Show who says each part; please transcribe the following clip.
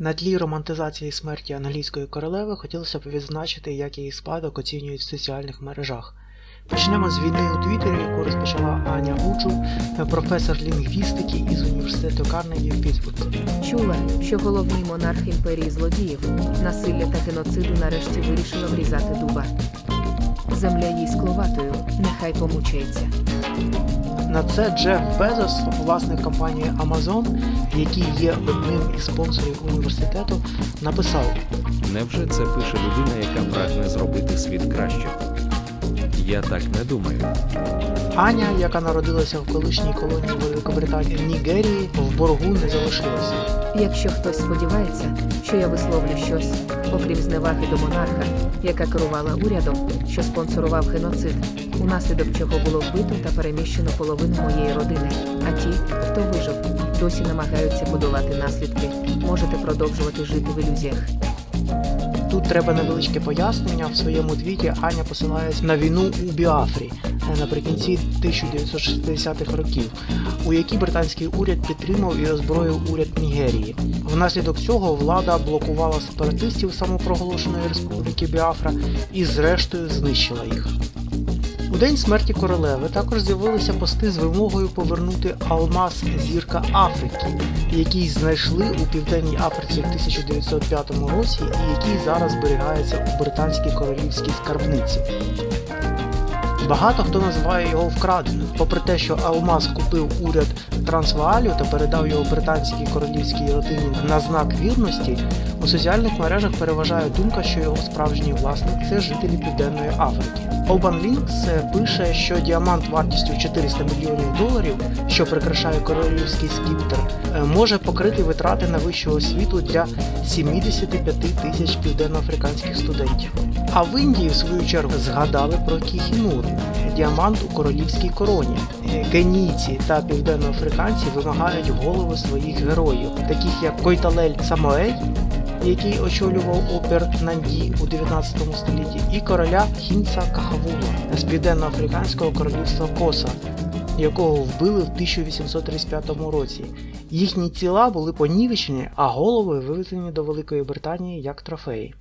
Speaker 1: На тлі романтизації смерті англійської королеви хотілося б відзначити, як її спадок оцінюють в соціальних мережах. Почнемо з війни у Твіттері, яку розпочала Аня Уджу, професор лінгвістики із університету Карнегі в Пітсбурзі.
Speaker 2: Чула, що головний монарх імперії злодіїв, насилля та геноциду нарешті вирішила врізати дуба. Земля їй скловатою, нехай помучається.
Speaker 1: На це Джеф Безос, власник компанії Amazon, який є одним із спонсорів університету, написав:
Speaker 3: Невже це пише людина, яка прагне зробити світ краще? Я так не думаю.
Speaker 1: Аня, яка народилася в колишній колонії Великобританії Нігерії, в боргу не залишилася.
Speaker 2: Якщо хтось сподівається, що я висловлю щось, окрім зневаги до монарха, яка керувала урядом, що спонсорував геноцид, унаслідок чого було вбито та переміщено половину моєї родини, а ті, хто вижив, досі намагаються подолати наслідки, можете продовжувати жити в ілюзіях.
Speaker 1: Тут треба невеличке пояснення. В своєму твіті Аня посилається на війну у Біафрі е, наприкінці 1960-х років, у якій британський уряд підтримав і озброїв уряд Нігерії. Внаслідок цього влада блокувала сепаратистів самопроголошеної республіки Біафра і зрештою знищила їх. У день смерті королеви також з'явилися пости з вимогою повернути алмаз зірка Африки, який знайшли у Південній Африці в 1905 році і який зараз зберігається у британській королівській скарбниці. Багато хто називає його вкраденим, попри те, що алмаз купив уряд Трансваалю та передав його британській королівській родині на знак вірності, у соціальних мережах переважає думка, що його справжній власник це жителі Південної Африки. Links е, пише, що діамант вартістю 400 мільйонів доларів, що прикрашає королівський скіптер, е, може покрити витрати на вищу освіту для 75 тисяч південноафриканських студентів. А в Індії, в свою чергу, згадали про Кіхінур – діамант у королівській короні. Е, Кенійці та південноафриканці вимагають голови своїх героїв, таких як Койталель Самоель, який очолював опер Нанді у 19 столітті, і короля Хінца Кахавула з південноафриканського королівства Коса, якого вбили в 1835 році. Їхні тіла були понівечені, а голови вивезені до Великої Британії як трофеї.